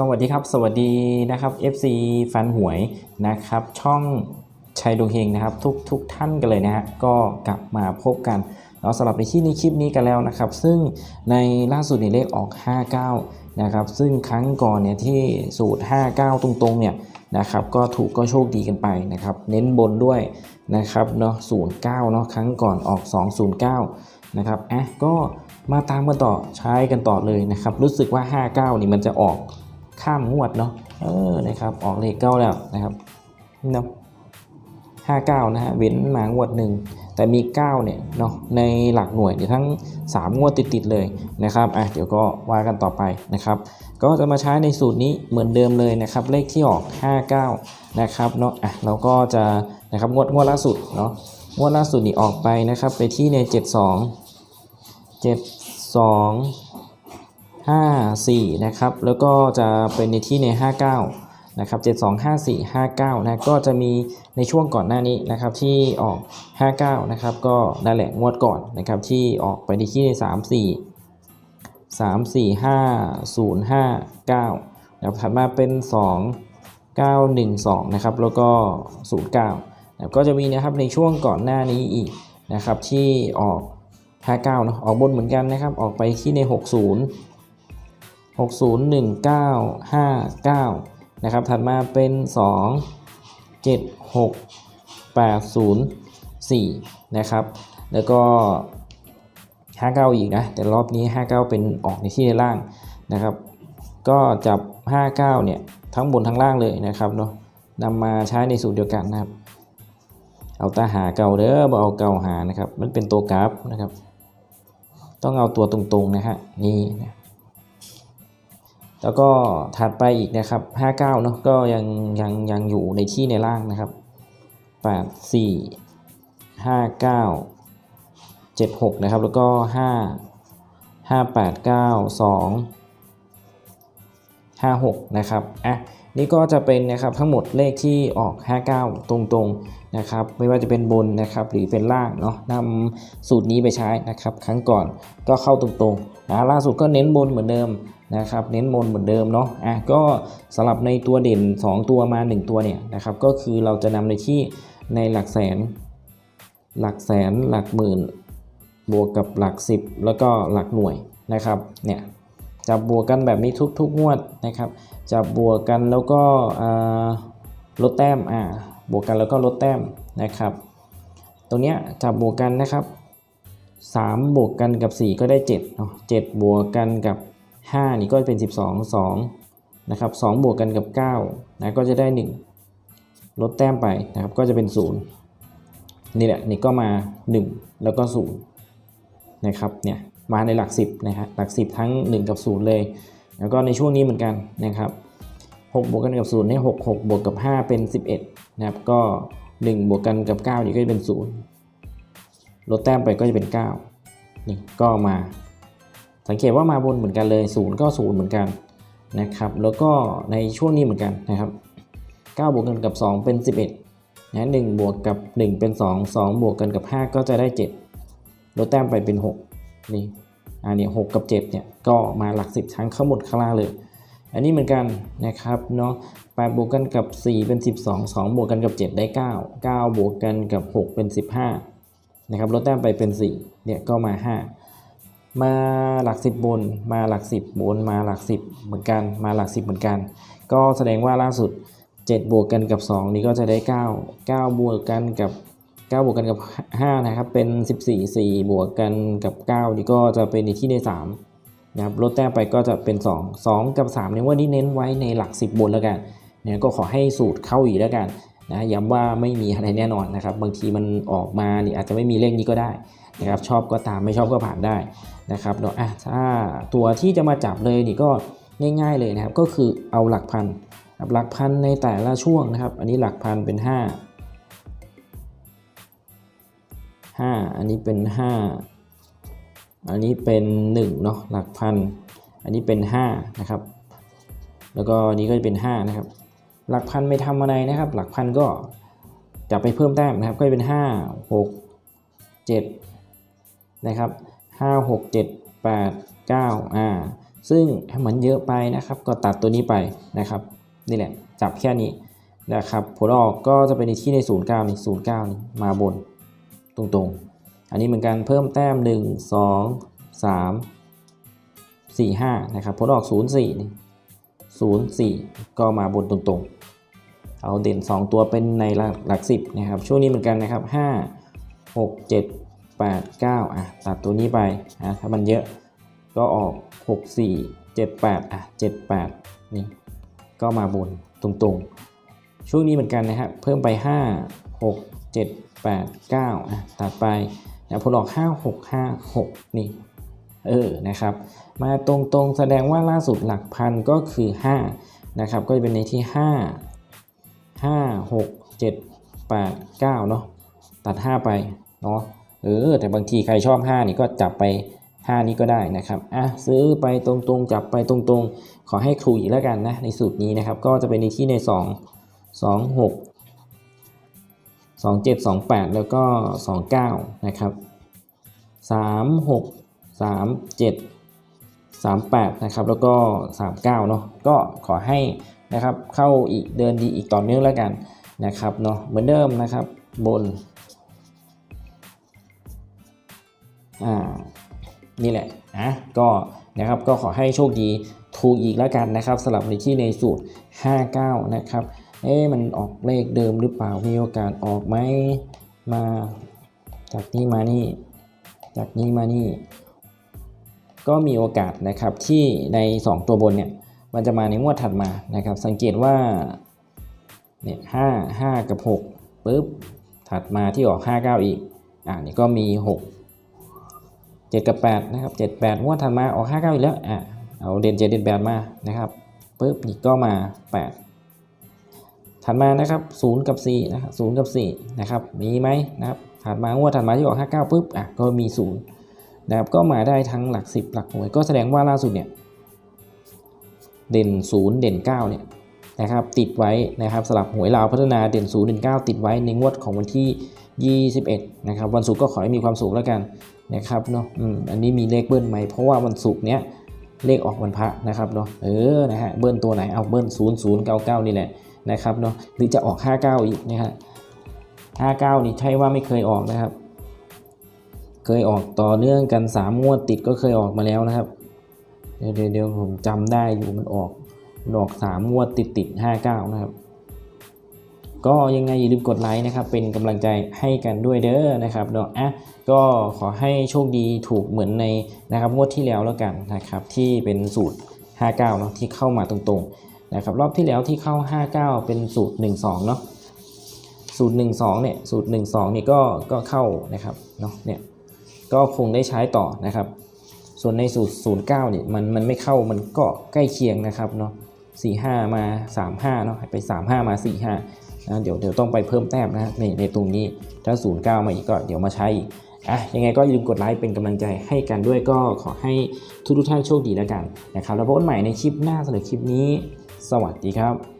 สวัสดีครับ สวัสดีนะครับ FC แฟนหวยนะครับ ช่องชัยดวงเฮงนะครับ ทุกทุกท่านกันเลยนะฮะก็กลับมาพบกันเราสำหรับในที่ในคลิปนี้กันแล้วนะครับ ซึ่งในล่าสุดในเลขออก 59 นะครับ ซึ่งครั้งก่อนเนี่ยที่สูตร 59 ตรงๆ เนี่ยนะครับ ก็ถูกก็โชคดีกันไปนะครับ เน้นบนด้วยนะครับเนาะ09เนาะครั้งก่อนออก 209 นะครับอะก็มาตามกันต่อใช้กันต่อเลยนะครับ รู้สึกว่า 59 นี่มันจะออก ข้ามงวดเนาะเออนะครับออกเลขเก้าแล้วนะครับเนาะห้าเก้านะฮะเว้นมางวดหนึ่งแต่มี 9 เนี่ยเนาะในหลักหน่วยเดี๋ยวทั้ง 3 งวดติดๆเลยนะครับอะเดี๋ยวก็ว่ากันต่อไปนะครับ ก็จะมาใช้ในสูตรนี้เหมือนเดิมเลยนะครับ เลขที่ออก 59 นะครับเนาะอะเราก็จะนะครับงวดงวดล่าสุดเนาะงวดล่าสุดนี่ออกไปนะครับ ไปที่ใน 72 72 54 นะครับ แล้วก็จะเป็นในที่ใน 59 นะครับ 72 54 59 นะ ก็จะมีในช่วงก่อนหน้านี้นะครับที่ออก 59 นะครับ ก็นั่นแหละงวดก่อนนะครับที่ออกไปในที่ใน 34 3 4 5 0 5 9นะครับถัดมาเป็น 2 9 1 2 นะครับ แล้วก็ 09นะก็จะมีนะครับในช่วงก่อนหน้านี้อีกนะครับที่ออก59เนาะออกบนเหมือนกันนะครับ ออกไปที่ใน 60 601959 นะครับ ถัดมาเป็น 2 7 6 8 0 4 นะครับ แล้วก็ 59 อีกนะ แต่รอบนี้ 59 เป็นออกในที่ในล่างนะครับ ก็จับ 59 เนี่ย ทั้งบนทั้งล่างเลยนะครับเนาะนำมาใช้ในสูตรเดียวกันนะครับ เอาตาหาเก่าเด้อบ่เอาเก่าหานะครับ มันเป็นตัวกราฟนะครับ ต้องเอาตัวตรงๆนะฮะ นี่นะ แล้วก็ถัดไปอีกนะครับ 59เนาะก็ยังยังยังอยู่ในที่ในล่างนะครับ 8 4 5 9 7 6 นะครับ แล้วก็ 5 5 8 9 2 5 6 นะครับอะ นี่ก็จะเป็นนะครับทั้งหมดเลขที่ออก 59 ตรงๆนะครับไม่ว่าจะเป็นบนนะครับหรือเป็นล่างเนาะนำสูตรนี้ไปใช้นะครับ ครั้งก่อนก็เข้าตรงๆนะล่าสุดก็เน้นบนเหมือนเดิมนะครับเน้นบนเหมือนเดิมเนาะอะก็สลับในตัวเด่น 2 ตัวมา 1 ตัวเนี่ยนะครับก็คือเราจะนำในที่ในหลักแสน หลักแสนหลักหมื่น บวกกับหลัก 10 แล้วก็หลักหน่วยนะครับเนี่ย จะบวกกันแบบนี้ทุกๆงวดนะครับจะบวกกันแล้วก็ลดแต้มอ่าบวกกันแล้วก็ลดแต้มนะครับ ตรงเนี้ยจะบวกกันนะครับ3บวกกันกับ 4 ก็ได้7เนาะ7บวกกันกับ 5 นี่ก็เป็น 12 2นะครับ2บวกกันกับ9นะก็จะได้ 1 ลดแต้มไปนะครับก็จะเป็น 0 นี่แหละนี่ก็มา 1 แล้วก็ 0 นะครับเนี่ย มาในหลัก 10นะฮะหลัก 10 ทั้ง 1 กับ 0 เลย แล้วก็ในช่วงนี้เหมือนกันนะครับ6บวกกันกับ0ให้6 6บวกกับ 5 เป็น 11นะครับก็ 1 บวกกันกับ9นี่ก็จะเป็น 0 ลดแต้มไปก็จะเป็น 9 นี่ก็มา สังเกตว่ามาบนเหมือนกันเลย 0 ก็ 0 เหมือนกันนะครับแล้วก็ในช่วงนี้เหมือนกันนะครับ9บวกกันกับ 2 เป็น 11นะ1บวกกับ 1 เป็น 2 2 บวกกันกับ 5 ก็จะได้ 7 ลดแต้มไปเป็น 6 นี่อันนี้6กับ 7 เนี่ย ก็มาหลัก 10ทั้งเข้าหมดข้างล่างเลย อันนี้เหมือนกันนะครับเนาะ8บวกกันกับ 4 เป็น 12 2 บวกกันกับ 7 ได้ 9 9 บวกกันกับ 6 เป็น 15นะครับลดแต้มไปเป็น 4 เนี่ย ก็มา 5 มาหลัก 10 บน มาหลัก 10 บน มาหลัก 10 เหมือนกัน มาหลัก 10 เหมือนกัน ก็แสดงว่าล่าสุด 7 บวกกันกับ 2 นี่ก็จะได้ 9 9 บวกกันกับ 9 บวกกันกับ 5 นะครับ เป็น 14 4 บวกกันกับ 9 นี่ก็จะเป็นในที่ใน3นะครับลดแต้มไปก็จะเป็น 2 2 กับ3ในวันนี้เน้นไว้ในหลัก 10 บนแล้วกันเนี่ยก็ขอให้สูตรเข้าอีกแล้วกันนะย้ำว่าไม่มีอะไรแน่นอนนะครับ บางทีมันออกมานี่อาจจะไม่มีเลขนี้ก็ได้นะครับ ชอบก็ตามไม่ชอบก็ผ่านได้นะครับเนาะอะถ้าตัวที่จะมาจับเลยนี่ก็ง่ายๆเลยนะครับ ก็คือเอาหลักพันหลักพันในแต่ละช่วงนะครับ อันนี้หลักพันเป็น 5 5 อันนี้เป็น 5 อันนี้เป็น1เนาะหลักพัน อันนี้เป็น5นะครับ แล้วก็นี้ก็จะเป็น 5 นะครับ หลักพันไม่ทำอะไรนะครับ หลักพันก็จะไปเพิ่มแต้มนะครับ ก็จะเป็น 5 6 7 นะครับ 5 6 7 8 9อ่าซึ่งมันเยอะไปนะครับ ก็ตัดตัวนี้ไปนะครับนี่แหละจับแค่นี้นะครับผลออกก็จะเป็นในที่ใน 09 นี่09 นี่มาบน ตรงๆ อันนี้เหมือนกันเพิ่มแต้ม 1 2 3 4 5 นะครับผลออก 04นี่04 ก็มาบนตรงๆ เอาเด่น 2 ตัวเป็นในหลักหลักสิบนะครับ ช่วงนี้เหมือนกันนะครับ 5 6 7 8 9อะตัดตัวนี้ไปนะถ้ามันเยอะก็ออก 6 4 7 8อะ7 8 นี่ ก็มาบนตรงๆ ช่วงนี้เหมือนกันนะครับ เพิ่มไป 5 6 7 8 9อะตัดไปนะผลออก 5 6 5 6 นี่เออนะครับ มาตรงๆแสดงว่าล่าสุดหลักพันก็คือ5นะครับก็จะเป็นในที่ 5 5 6 7 8 9เนาะตัด 5 ไปเนาะเออแต่บางทีใครชอบ 5 นี่ก็จับไป 5 นี้ก็ได้นะครับอะซื้อไปตรงๆ จับไปตรงๆ ขอให้ครูอีกแล้วกันนะในสูตรนี้นะครับ ก็จะเป็นในที่ใน 2 2 6 2 7 2 8 แล้วก็ 2 9 นะครับ 3 6 3 7 38 นะครับ แล้วก็ 39 เนาะก็ขอให้นะครับเข้าอีกเดินดีอีกต่อเนื่องแล้วกันนะครับเนาะเหมือนเดิมนะครับบนอ่านี่แหละนะก็นะครับก็ขอให้โชคดีถูกอีกแล้วกันนะครับสำหรับในที่ในสูตร 59 นะครับ เอ๊ะมันออกเลขเดิมหรือเปล่า มีโอกาสออกไหม มา จากนี้มานี่ จากนี้มานี่ ก็มีโอกาสนะครับที่ใน 2 ตัวบนเนี่ย มันจะมาในงวดถัดมานะครับ สังเกตว่า เนี่ยห้าห้ากับ6ปุ๊บ ถัดมาที่ออก 59 อีก อ่านี่ก็มี 6 7 กับ 8 นะครับ 7 8งวดถัดมาออก 59 อีกแล้ว อะเอาเด่น7เด่น8มานะครับปุ๊บนี่ก็มา 8 ถัดมานะครับ0กับ4นะครับ0กับ4นะครับมีไหมนะครับถัดมางวดถัดมาที่ออก59ปุ๊บอะก็มี0นะครับก็มาได้ทั้งหลัก 10 หลักหน่วย ก็แสดงว่าล่าสุดเนี่ยเด่น 0 เด่น9เนี่ยนะครับติดไว้นะครับสลับหวยลาวพัฒนาเด่น0เด่น9ติดไว้ในงวดของวันที่ 21 นะครับ วันศุกร์ก็ขอให้มีความสุขแล้วกันนะครับเนาะอืมอันนี้มีเลขเบิ้ลไหมเพราะว่าวันศุกร์เนี้ยเลขออกวันพระนะครับเนาะเออนะฮะเบิ้ลตัวไหนเอาเบิ้ล0 0 9 9 นี่แหละ นะครับเนาะหรือจะออก 59 อีกนะฮะ59 นี่ใช่ว่าไม่เคยออกนะครับ เคยออกต่อเนื่องกัน 3 งวดติดก็เคยออกมาแล้วนะครับ เดี๋ยวเดี๋ยวผมจำได้อยู่มันออกมันออก3งวดติดติด59 นะครับ ก็ยังไงอย่าลืมกดไลค์นะครับ เป็นกำลังใจให้กันด้วยเด้อนะครับเนาะอะก็ขอให้โชคดีถูกเหมือนในนะครับงวดที่แล้วแล้วกันนะครับ ที่เป็นสูตร 59 เนาะที่เข้ามาตรงๆ นะครับรอบที่แล้วที่เข้า 59 เป็นสูตร 12 เนาะสูตร 12 เนี่ยสูตร 12 นี่ก็ก็เข้านะครับเนาะเนี่ยก็คงได้ใช้ต่อนะครับ ส่วนในสูตร 09 เนี่ยมันมันไม่เข้ามันก็ใกล้เคียงนะครับเนาะ45 มา 35 เนาะไป 35 มา 45นะเดี๋ยวเดี๋ยวต้องไปเพิ่มแต้มนะในในตรงนี้ถ้า 09 มาอีกก็เดี๋ยวมาใช้อะยังไงก็อย่าลืมกดไลค์เป็นกำลังใจให้กันด้วยก็ขอให้ทุกทุกท่านโชคดีแล้วกันนะครับแล้วพบกันใหม่ในคลิปหน้าสำหรับคลิปนี้ สวัสดีครับ